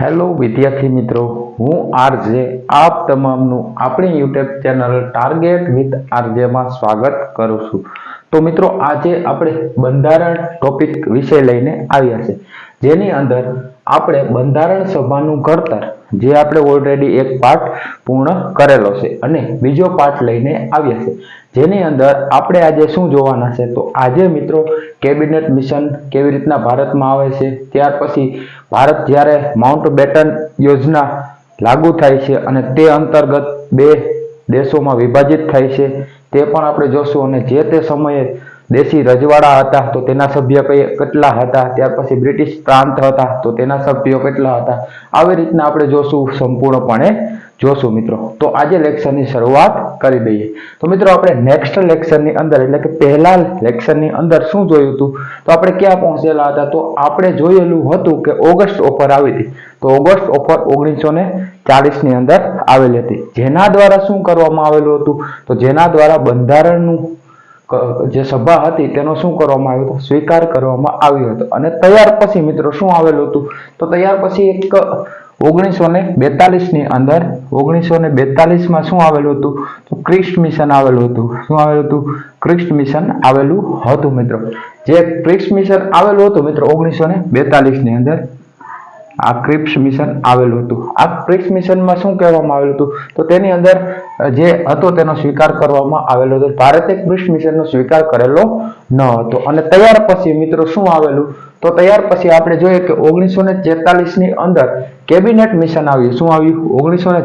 Hello વિદ્યાર્થી મિત્રો, હું આરજે. આપ તમામનું આપણી યુટ્યુબ ચેનલ ટાર્ગેટ વિથ આરજેમાં સ્વાગત કરું છું. તો મિત્રો, આજે આપણે બંધારણ ટોપિક વિષય લઈને આવ્યા છે. જેની અંદર આપણે બંધારણ સભાનું ઘડતર જે આપણે ઓલરેડી એક પાઠ પૂર્ણ કરેલો છે અને બીજો પાઠ લઈને આવ્યા છે. જેની અંદર આપણે આજે શું જોવાના છે? તો આજે મિત્રો કેબિનેટ મિશન કેવી રીતના ભારતમાં આવે છે? ત્યાર પછી ભારત જ્યારે માઉન્ટ બેટન યોજના લાગુ થાય છે અને તે અંતર્ગત બે દેશોમાં વિભાજિત થાય છે, તે પણ આપણે જોશું અને જે તે સમયે દેશી રજવાડા હતા, તો તેના સભ્ય કેટલા હતા? ત્યાર પછી બ્રિટિશ પ્રાંત હતા, તો તેના સભ્યો કેટલા હતા? આવી રીતના આપણે જોશું સંપૂર્ણપણે. જોશું મિત્રો. તો આજે લેક્ચરની શરૂઆત કરી દઈએ. તો મિત્રો, આપણે નેક્સ્ટ લેક્ચરની અંદર, એટલે કે પહેલા લેક્ચરની અંદર શું જોયું હતું? તો આપણે ક્યાં પહોંચેલા હતા? તો આપણે જોયેલું હતું કે ઓગસ્ટ ઓફર આવી હતી. તો ઓગસ્ટ ઓફર ઓગણીસો ને ચાલીસની અંદર આવેલી હતી. જેના દ્વારા શું કરવામાં આવેલું હતું? તો જેના દ્વારા બંધારણનું જે સભા હતી તેનો શું કરવામાં આવ્યો હતો? સ્વીકાર કરવામાં આવ્યો હતો. અને તૈયાર પછી મિત્રો શું આવેલું હતું? તો તૈયાર પછી એક ઓગણીસો ને બેતાલીસની અંદર, ઓગણીસો ને બેતાલીસમાં શું આવેલું હતું? તો ક્રિસ્ટ મિશન આવેલું હતું. શું આવેલું હતું? ક્રિસ્ટ મિશન આવેલું હતું મિત્રો. જે ક્રિસ્ટ મિશન આવેલું હતું મિત્રો ઓગણીસો ને બેતાલીસની અંદર આ ક્રિપ્સ મિશન આવેલું હતું. આ ક્રિપ્સ મિશનમાં શું કહેવામાં આવેલું હતું? તો તેની અંદર જે હતો તેનો સ્વીકાર કરવામાં આવેલો હતો. ભારતે ક્રિપ્સ મિશનનો સ્વીકાર કરેલો ન હતો. અને તૈયાર પછી, મિત્રો, શું આવેલું? તો તૈયાર પછી આપણે જોઈએ કે ઓગણીસો ને ની અંદર કેબિનેટ મિશન આવ્યું. શું આવ્યું? ઓગણીસો ને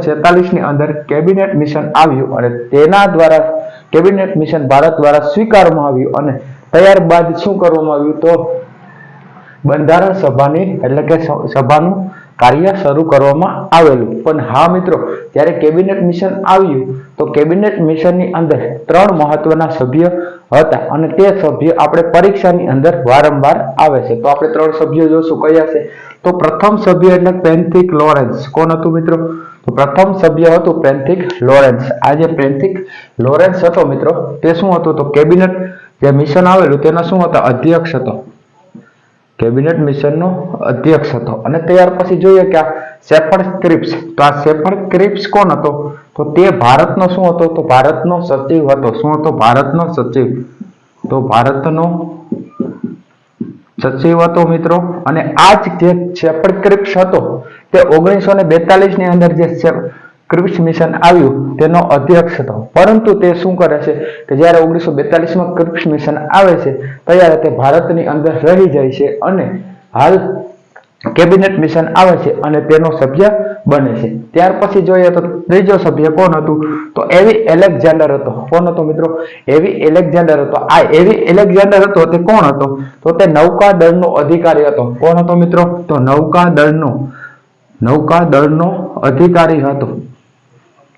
ની અંદર કેબિનેટ મિશન આવ્યું અને તેના દ્વારા કેબિનેટ મિશન ભારત દ્વારા સ્વીકારવામાં આવ્યું અને ત્યારબાદ શું કરવામાં આવ્યું? તો બંધારણ સભાની, એટલે કે સભાનું કાર્ય શરૂ કરવામાં આવેલું. પણ હા મિત્રો, જ્યારે કેબિનેટ મિશન આવ્યું, તો કેબિનેટ મિશનની અંદર ત્રણ મહત્વના સભ્ય હતા અને તે સભ્ય આપણે પરીક્ષાની અંદર વારંવાર આવે છે. તો આપણે ત્રણ સભ્યો જોશું કયા છે. તો પ્રથમ સભ્ય એટલે પેન્થિક લોરેન્સ. કોણ હતું મિત્રો? તો પ્રથમ સભ્ય હતું પેન્થિક લોરેન્સ. આ જે પેન્થિક લોરેન્સ હતો મિત્રો. તે શું હતું? તો કેબિનેટ જે મિશન આવેલું, તેના શું હતા? અધ્યક્ષ હતો. કેબિનેટ મિશનનો અધ્યક્ષ હતો. અને ત્યાર પછી જોઈએ કે આ શેફર્ડ ક્રિપ્સ તો આ શેફર્ડ ક્રિપ્સ કોણ હતો? તો તે ભારતનો શું હતો? તો ભારતનો સચિવ હતો. શું હતો? ભારતનો સચિવ. તો ભારતનો સચિવ હતો મિત્રો. અને આ જ જે શેફર્ડ ક્રિપ્સ હતો, તે ઓગણીસો ને બેતાલીસની અંદર જે ક્રિપ્સ મિશન આવ્યું, તેનો અધ્યક્ષ હતો. પરંતુ તે શું કરે છે કે જ્યારે ઓગણીસો બેતાલીસમાં ક્રિપ્સ મિશન આવે છે, ત્યારે તે ભારતની અંદર રહી જાય છે અને હાલ કેબિનેટ મિશન આવે છે અને તેનો સભ્ય બને છે. ત્યાર પછી જોઈએ તો ત્રીજો સભ્ય કોણ હતું? તો એવી એલેક્ઝાન્ડર હતો. કોણ હતો મિત્રો? એવી એલેક્ઝાન્ડર હતો. આ એવી એલેક્ઝાન્ડર હતો તે કોણ હતો? તો તે નૌકાદળનો અધિકારી હતો. કોણ હતો મિત્રો? તો નૌકાદળનો નૌકાદળનો અધિકારી હતો.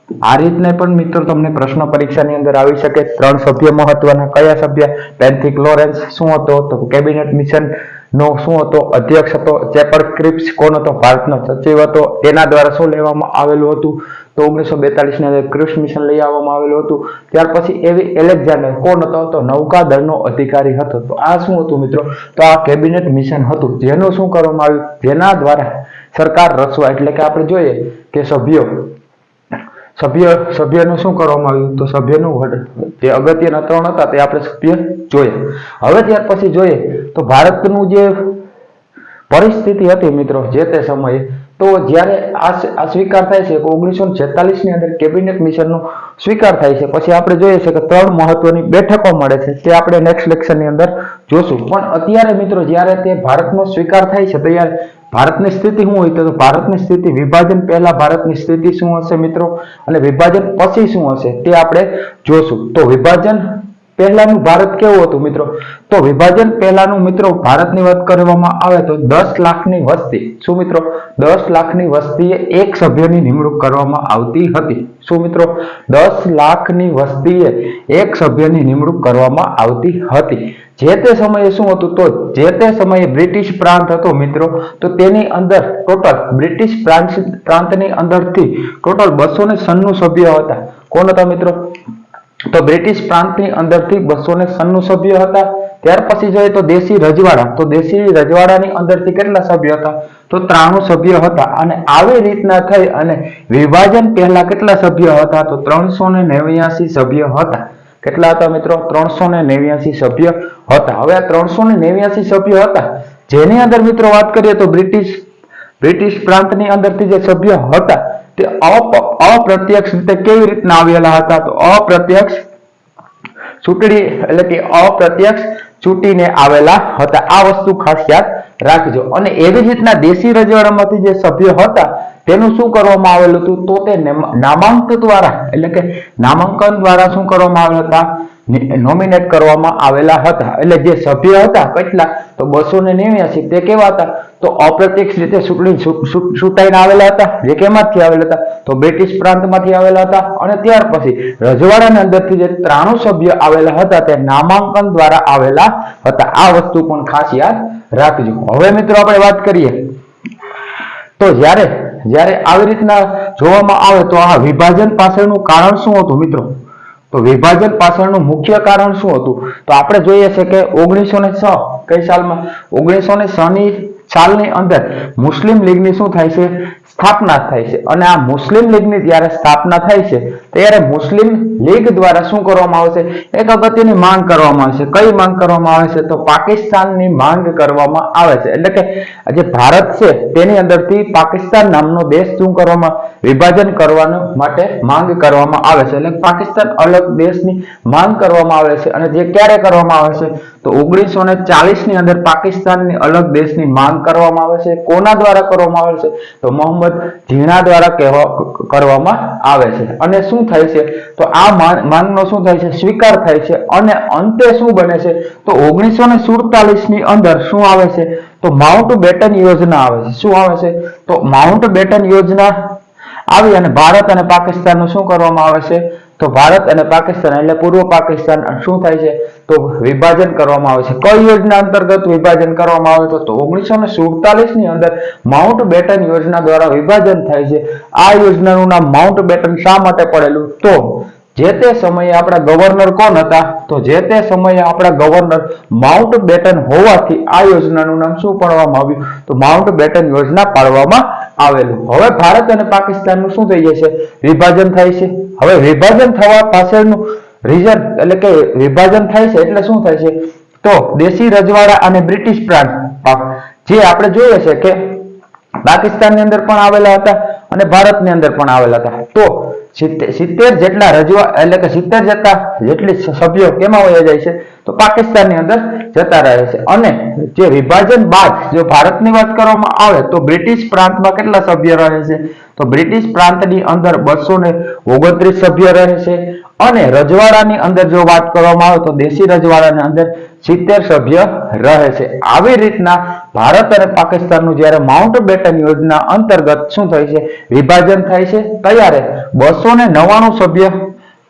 આ રીતને પણ મિત્રો તમને પ્રશ્ન પરીક્ષાની અંદર આવી શકે. ત્રણ સભ્ય મહત્વના કયા સભ્ય? પેન્થિક લોરેન્સ શું હતો? તો કેબિનેટ મિશન નો શું હતો? અધ્યક્ષ હતો? ચેપર ક્રિપ્સ કોણ હતો? ભારતનો સચિવ હતો. તેના દ્વારા શું લેવામાં આવેલું હતું? તો ઓગણીસો બેતાલીસની અંદર ક્રિપ્સ મિશન લઈ આવવામાં આવેલું હતું. ત્યાર પછી એવી એલેક્ઝાન્ડર કોણ હતો? તો નૌકાદળનો અધિકારી હતો. તો આ શું હતું મિત્રો? તો આ કેબિનેટ મિશન હતું. જેનું શું કરવામાં આવ્યું? જેના દ્વારા સરકાર રચવા. એટલે કે આપણે જોઈએ કે સભ્યો સભ્ય, સભ્યનું શું કરવામાં આવ્યું? તો સભ્યનું વડ. જે અગત્યના ત્રણ હતા તે આપણે સભ્ય જોઈએ. હવે ત્યાર પછી જોઈએ તો ભારતનું જે પરિસ્થિતિ હતી મિત્રો, જે તે સમયે તો જ્યારે આ સ્વીકાર થાય છે ઓગણીસો છેતાલીસની અંદર કેબિનેટ મિશનનો સ્વીકાર થાય છે. પછી આપણે જોઈએ છે કે ત્રણ મહત્વની બેઠકો મળે છે, તે આપણે નેક્સ્ટ લેક્ચરની અંદર જોશું. પણ અત્યારે મિત્રો, જ્યારે તે ભારતનો સ્વીકાર થાય છે ત્યારે ભારતની સ્થિતિ શું હોય તો ભારતની સ્થિતિ વિભાજન પહેલા ભારતની સ્થિતિ શું હશે મિત્રો? અને વિભાજન પછી શું હશે તે આપણે જોશું. તો વિભાજન પહેલાનું ભારત કેવું હતું મિત્રો? તો વિભાજન પહેલાનું મિત્રો ભારતની વાત કરવામાં આવે તો દસ લાખની વસ્તી. શું મિત્રો? દસ લાખની વસ્તીએ એક સભ્યની નિમણૂક કરવામાં આવતી હતી. શું મિત્રો? દસ લાખની વસ્તીએ એક સભ્યની નિમણૂક કરવામાં આવતી હતી. જે તે સમયે શું હતું તો જે તે સમયે બ્રિટિશ પ્રાંત હતો મિત્રો, તો તેની અંદર ટોટલ બ્રિટિશ પ્રાંત પ્રાંતની અંદરથી ટોટલ બસો ને સન્નું સભ્ય હતા. કોણ હતા મિત્રો? તો બ્રિટિશ પ્રાંતની અંદરથી બસો ને સન્નું સભ્ય હતા. ત્યાર પછી જોઈએ તો દેશી રજવાડા. તો દેશી રજવાડાની અંદરથી કેટલા સભ્ય હતા? તો ત્રાણું સભ્યો હતા અને આવી રીતના થઈ અને વિભાજન પહેલા કેટલા સભ્યો હતા? તો ત્રણસો ને નેવ્યાસી સભ્યો હતા. કેટલા હતા મિત્રો? ત્રણસો ને નેવ્યાસી સભ્ય હતા. હવે આ ત્રણસો ને નેવ્યાસી સભ્ય હતા. જેની અંદર મિત્રો વાત કરીએ તો બ્રિટિશ બ્રિટિશ પ્રાંતની અંદરથી જે સભ્ય હતા તે અપ્રત્યક્ષ રીતે કેવી રીતના આવેલા હતા? તો અપ્રત્યક્ષ ચૂંટણી, એટલે કે અપ્રત્યક્ષ ચૂંટીને આવેલા હતા. આ વસ્તુ ખાસ યાદ રાખજો. અને એવી રીતના દેશી રજવાડામાંથી જે સભ્યો હતા, તેનું શું કરવામાં આવેલું હતું? તો તે નેમ- નામાંકન દ્વારા, એટલે કે નામાંકન દ્વારા શું કરવામાં આવેલા હતા? નોમિનેટ કરવામાં આવેલા હતા. એટલે જે સભ્ય હતા, કેટલા? તો બસો ને નેવ્યાસી. તે કેવા હતા? તો અપ્રત્યક્ષ રીતે ચૂંટણી ચૂંટાઈને આવેલા હતા. જે કેમાંથી આવેલા હતા. તો બ્રિટિશ પ્રાંતમાંથી આવેલા હતા. અને ત્યાર પછી રજવાડાની અંદરથી જે ત્રાણું સભ્ય આવેલા હતા તે નામાંકન દ્વારા આવેલા હતા. આ વસ્તુ પણ ખાસ યાદ રાખજો. હવે મિત્રો આપણે વાત કરીએ. તો જ્યારે જ્યારે આવી રીતના જોવામાં આવે તો આ વિભાજન પાછળનું કારણ શું હતું મિત્રો? તો વિભાજન પાછળનું મુખ્ય કારણ શું હતું? તો આપણે જોઈએ છે કે ઓગણીસો ને છ, કઈ સાલમાં? ઓગણીસો ને છ ની સાલની અંદર મુસ્લિમ લીગની શું થાય છે? સ્થાપના થાય છે. અને આ મુસ્લિમ લીગની જ્યારે સ્થાપના થાય છે, ત્યારે મુસ્લિમ લીગ દ્વારા શું કરવામાં આવશે એક અગત્યની માંગ કરવામાં આવે છે. કઈ માંગ કરવામાં આવે છે? તો પાકિસ્તાનની માંગ કરવામાં આવે છે. એટલે કે જે ભારત છે, તેની અંદરથી પાકિસ્તાન નામનો દેશ શું કરવામાં વિભાજન કરવાનો માટે માંગ કરવામાં આવે છે. એટલે પાકિસ્તાન અલગ દેશની માંગ કરવામાં આવે છે અને જે ક્યારે કરવામાં આવે છે તો ઓગણીસો ને ચાલીસની અંદર પાકિસ્તાનની અલગ દેશની માંગ કરવામાં આવે છે. કોના દ્વારા કરવામાં આવે છે? તો મોહમ્મદ ઝીણા દ્વારા કહેવા કરવામાં આવે છે. અને શું થાય છે? તો આ માંગ- માંગનો શું થાય છે? સ્વીકાર થાય છે. અને અંતે શું બને છે? તો ઓગણીસો ને સુડતાલીસની અંદર શું આવે છે? તો માઉન્ટ બેટન યોજના આવે છે. શું આવે છે? તો માઉન્ટ બેટન યોજના આવી અને ભારત અને પાકિસ્તાનનું શું કરવામાં આવે છે? તો ભારત અને પાકિસ્તાન એટલે પૂર્વ પાકિસ્તાન. શું થાય છે? તો વિભાજન કરવામાં આવે છે. કઈ યોજના અંતર્ગત વિભાજન કરવામાં આવે? તો ઓગણીસો સુડતાલીસની અંદર માઉન્ટ બેટન યોજના દ્વારા વિભાજન થાય છે. આ યોજનાનું નામ માઉન્ટ બેટન શા માટે પડેલું? તો જે તે સમયે આપણા ગવર્નર કોણ હતા? તો જે તે સમયે આપણા ગવર્નર માઉન્ટ બેટન હોવાથી આ યોજનાનું નામ શું પાડવામાં આવ્યું? તો માઉન્ટ બેટન યોજના પાડવામાં આવેલું. હવે ભારત અને પાકિસ્તાનનું શું થઈ જશે? વિભાજન થાય છે. હવે વિભાજન થવા પાછળનું રીઝન એટલે કે વિભાજન થાય છે એટલે શું થાય છે? તો દેશી રજવાડા અને બ્રિટિશ પ્રાંત જે આપણે જોઈએ છે કે પાકિસ્તાનની અંદર પણ આવેલા હતા અને ભારતની અંદર પણ આવેલા હતા. તો સિત્તેર જેટલા રજવા એટલે કે સિત્તેર જતા જેટલી સભ્યો કેમાં વયા જાય છે? તો પાકિસ્તાનની અંદર જતા રહે છે. અને જે વિભાજન બાદ જો ભારતની વાત કરવામાં આવે તો બ્રિટિશ પ્રાંતમાં કેટલા સભ્ય રહે છે? તો બ્રિટિશ પ્રાંતની અંદર બસો ને ઓગણત્રીસ સભ્ય રહે છે. અને રજવાડાની અંદર જો વાત કરવામાં આવે તો દેશી રજવાડાની અંદર સિત્તેર સભ્ય રહે છે. આવી રીતના ભારત અને પાકિસ્તાનનું જ્યારે માઉન્ટ બેટન યોજના અંતર્ગત શું થાય છે? વિભાજન થાય છે. ત્યારે બસો ને નવાણું સભ્ય,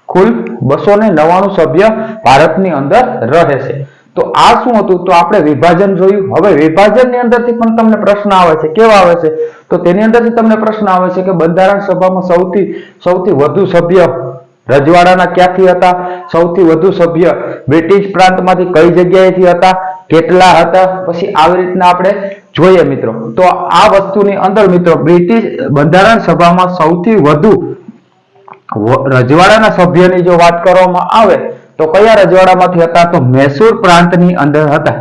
કુલ બસો ને નવાણું સભ્ય ભારતની અંદર રહે છે. તો આ શું હતું? તો આપણે વિભાજન જોયું. હવે વિભાજનની અંદરથી પણ તમને પ્રશ્ન આવે છે. કેવા આવે છે? તો તેની અંદરથી તમને પ્રશ્ન આવે છે કે બંધારણ સભામાં સૌથી સૌથી વધુ સભ્ય રજવાડાના ક્યાંથી હતા? સૌથી વધુ સભ્ય બ્રિટિશ પ્રાંતમાંથી કઈ જગ્યાએથી હતા? કેટલા હતા? પછી આવી રીતના આપણે જોઈએ મિત્રો. તો આ વસ્તુની અંદર મિત્રો બ્રિટિશ બંધારણ સભામાં સૌથી વધુ રજવાડાના સભ્યની જો વાત કરવામાં આવે, તો કયા રજવાડામાંથી હતા? તો મૈસૂર પ્રાંતની અંદર હતા.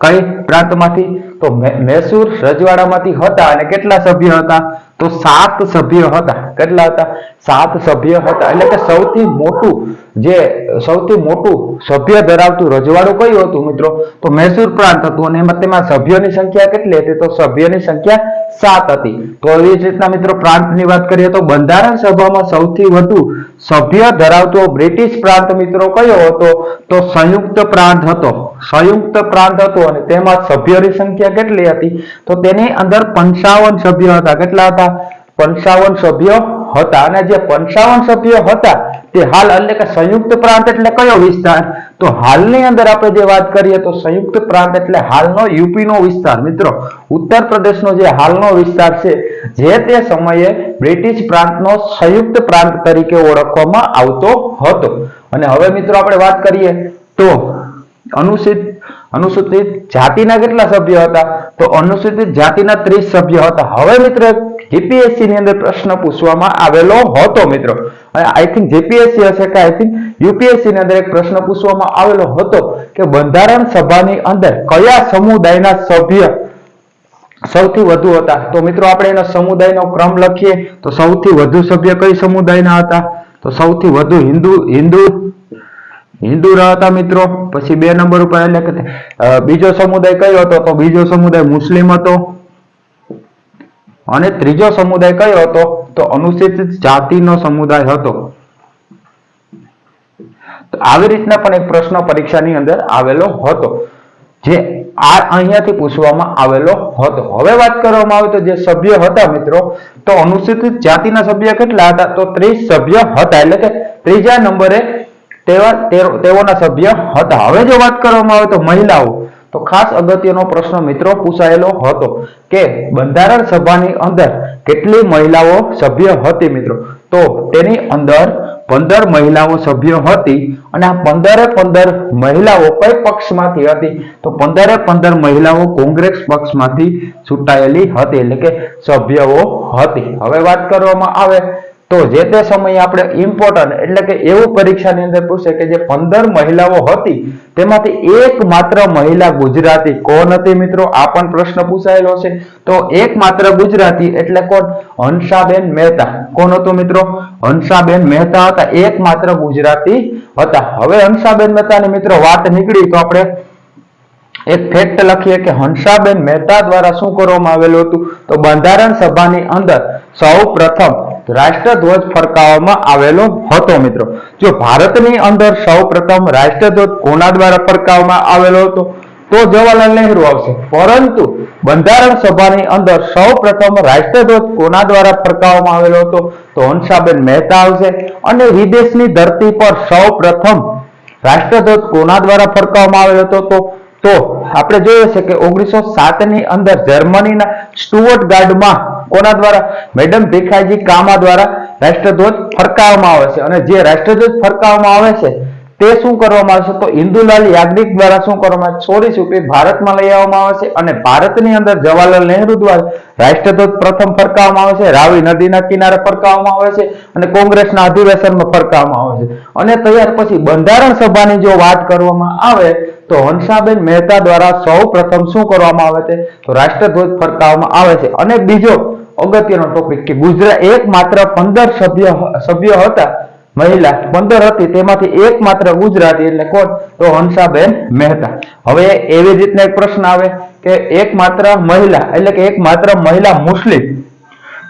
કઈ પ્રાંતમાંથી? તો મૈસૂર રજવાડામાંથી હતા અને કેટલા સભ્ય હતા? તો સાત સભ્ય હતા કેટલા હતા સાત સભ્ય હતા, એટલે કે સૌથી મોટું જે, સૌથી મોટું સભ્ય ધરાવતું રજવાડું કયું હતું મિત્રો? તો મૈસૂર પ્રાંત હતું અને એમાં તેમાં સભ્યોની સંખ્યા કેટલી હતી? તો સભ્યોની સંખ્યા સાત હતી. તો એવી જ રીતના મિત્રો પ્રાંતની વાત કરીએ તો બંધારણ સભામાં સૌથી વધુ સભ્ય ધરાવતો બ્રિટિશ પ્રાંત મિત્રો કયો હતો? તો સંયુક્ત પ્રાંત હતો. સંયુક્ત પ્રાંત હતો અને તેમાં સભ્યોની સંખ્યા કેટલી હતી? તો તેની અંદર પંચાવન સભ્યો હતા. કેટલા હતા? પંચાવન સભ્યો હતા. અને જે પંચાવન સભ્યો હતા, તે હાલ એટલે કે સંયુક્ત પ્રાંત એટલે કયો વિસ્તાર? તો હાલની અંદર આપણે જે વાત કરીએ તો સંયુક્ત પ્રાંત એટલે હાલનો યુપીનો વિસ્તાર. મિત્રો, ઉત્તર પ્રદેશનો જે હાલનો વિસ્તાર છે, જે તે સમયે બ્રિટિશ પ્રાંતનો સંયુક્ત પ્રાંત તરીકે ઓળખવામાં આવતો હતો. અને હવે મિત્રો આપણે વાત કરીએ તો અનુસૂચિત અનુસૂચિત જાતિના કેટલા સભ્ય હતા? તો અનુસૂચિત જાતિના ત્રીસ સભ્ય હતા. હવે મિત્રો જીપીએસસી ની અંદર પ્રશ્ન પૂછવામાં આવેલો હતો, મિત્રો. આઈ થિંક જીપીએસસી હશે કે આઈ થિંક યુપીએસસી ની અંદર એક પ્રશ્ન પૂછવામાં આવેલો હતો કે બંધારણ સભાની અંદર કયા સમુદાયના સભ્ય સૌથી વધુ હતા? તો મિત્રો, આપણે એનો સમુદાયનો ક્રમ લખીએ. તો સૌથી વધુ સભ્ય કઈ સમુદાયના હતા? તો સૌથી વધુ હિન્દુ હિન્દુ હિન્દુ હતા, મિત્રો. પછી બે નંબર ઉપર એટલે બીજો સમુદાય કયો હતો? તો બીજો સમુદાય મુસ્લિમ હતો. અને ત્રીજો સમુદાય કયો હતો? તો અનુસૂચિત જાતિનો સમુદાય હતો. તો આવી રીતના પણ એક પ્રશ્ન પરીક્ષાની અંદર આવેલો હતો, જે આ અહીંયાથી પૂછવામાં આવેલો હતો. હવે વાત કરવામાં આવે તો જે સભ્ય હતા મિત્રો, તો અનુસૂચિત જાતિના સભ્ય કેટલા હતા? તો ત્રીસ સભ્ય હતા, એટલે કે ત્રીજા નંબરે તેવા તેઓના સભ્ય હતા. હવે જો વાત કરવામાં આવે તો મહિલાઓ તો ખાસ અગત્યનો પ્રશ્ન મિત્રો પૂછાયેલો હતો કે બંધારણ સભાની અંદર કેટલી મહિલાઓ સભ્ય હતી મિત્રો? તો તેની અંદર પંદર મહિલાઓ સભ્ય હતી અને આ પંદરે પંદર મહિલાઓ કઈ પક્ષમાંથી હતી? તો પંદરે પંદર મહિલાઓ કોંગ્રેસ પક્ષમાંથી ચૂંટાયેલી હતી, એટલે કે સભ્યો હતી. હવે વાત કરવામાં આવે તો જે તે સમયે આપણે ઇમ્પોર્ટન્ટ એટલે કે એવું પરીક્ષાની અંદર પૂછે કે જે પંદર મહિલાઓ હતી, તેમાંથી એક માત્ર મહિલા ગુજરાતી કોણ હતી મિત્રો? આ પણ પ્રશ્ન પૂછાયેલો છે. તો એક ગુજરાતી એટલે કોણ? હંસાબેન મહેતા. કોણ હતું મિત્રો? હંસાબેન મહેતા હતા. એક માત્ર ગુજરાતી હતા. હવે હંસાબેન મહેતાની મિત્રો વાત નીકળી તો આપણે એક ફેક્ટ લખીએ કે હંસાબેન મહેતા દ્વારા શું કરવામાં આવેલું હતું? તો બંધારણ સભાની અંદર સૌ પ્રથમ રાષ્ટ્રધ્વજ ફરકાવવામાં આવેલો હતો, મિત્રો. જો ભારતની અંદર સૌ પ્રથમ રાષ્ટ્રધ્વજ કોના દ્વારા ફરકાવવામાં આવેલો હતો? તો જવાહરલાલ નહેરુ આવશે. પરંતુ બંધારણ સભાની અંદર સૌ પ્રથમ રાષ્ટ્રધ્વજ કોના દ્વારા ફરકાવવામાં આવેલો હતો? તો હંસાબેન મહેતા આવશે. અને વિદેશની ધરતી પર સૌ પ્રથમ રાષ્ટ્રધ્વજ કોના દ્વારા ફરકાવવામાં આવેલો હતો? તો તો આપણે જોઈએ છે કે ઓગણીસો ની અંદર જર્મનીના સ્ટુઅર્ટ ગાર્ડમાં કોના દ્વારા? મેડમ ભીખાજી કામા દ્વારા રાષ્ટ્રધ્વજ ફરકાવવામાં આવે છે. અને જે રાષ્ટ્રધ્વજ ફરકાવવામાં આવે છે, તે શું કરવામાં આવશે તો ઇન્દુલાલ યાજ્ઞિક દ્વારા શું કરવામાં આવે સોરી સુપી ભારતમાં લઈ આવવામાં આવે છે અને ભારતની અંદર જવાહરલાલ નહેરુ દ્વારા રાષ્ટ્રધ્વજ પ્રથમ ફરકાવવામાં આવે છે. રાવી નદીના કિનારે ફરકાવવામાં આવે છે અને કોંગ્રેસના અધિવેશનમાં ફરકાવવામાં આવે છે. અને ત્યાર પછી બંધારણ સભાની જો વાત કરવામાં આવે, તો હંસાબેન મહેતા દ્વારા સૌ શું કરવામાં આવે છે? તો રાષ્ટ્રધ્વજ ફરકાવવામાં આવે છે. અને બીજો અગત્યનો ટોપિક કે ગુજરાત એક પંદર સભ્ય સભ્ય હતા, મહિલા. પંદર હતી, તેમાંથી એક ગુજરાતી એટલે કોણ? તો હંસાબેન મહેતા. હવે એવી રીતના એક પ્રશ્ન આવે કે એક મહિલા, એટલે કે એક મહિલા મુસ્લિમ.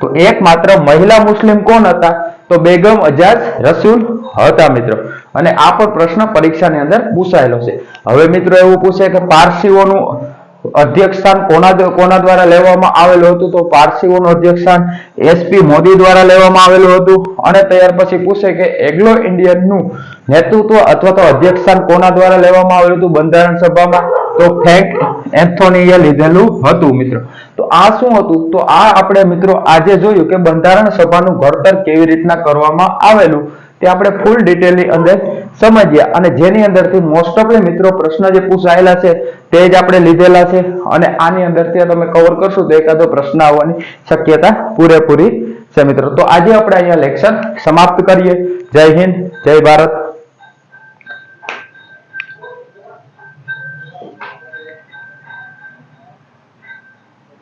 તો એક માત્ર મહિલા મુસ્લિમ કોણ હતા? તો બેગમ અજાજ રસૂલ હતા મિત્રો. અને આ પણ પ્રશ્ન પરીક્ષાની અંદર પૂછાયેલો છે. હવે મિત્રો એવું પૂછે કે પારસીઓનું અધ્યક્ષ સ્થાન કોના કોના દ્વારા લેવામાં આવેલું હતું? તો પારસીઓનું અધ્યક્ષ સ્થાન એસપી મોદી દ્વારા લેવામાં આવેલું હતું. અને ત્યાર પછી પૂછે કે એગ્લો ઇન્ડિયનનું નેતૃત્વ અથવા તો અધ્યક્ષ સ્થાન કોના દ્વારા લેવામાં આવેલું હતું બંધારણ સભામાં? તો ફેંક એન્થોનીએ લીધેલું હતું, મિત્રો. તો આ શું હતું? તો આ આપણે મિત્રો આજે જોયું કે બંધારણ સભાનું ઘડતર કેવી રીતના કરવામાં આવેલું? તે આપણે ફૂલ ડિટેલની અંદર સમજ્યા અને જેની અંદરથી મોસ્ટ ઓફ મિત્રો પ્રશ્ન જે પૂછાયેલા છે, તે જ આપણે લીધેલા છે. અને આની અંદરથી તમે કવર કરશો તો એકાદો પ્રશ્ન આવવાની શક્યતા પૂરેપૂરી છે મિત્રો. તો આજે આપણે અહીંયા લેક્ચર સમાપ્ત કરીએ. જય હિન્દ, જય ભારત.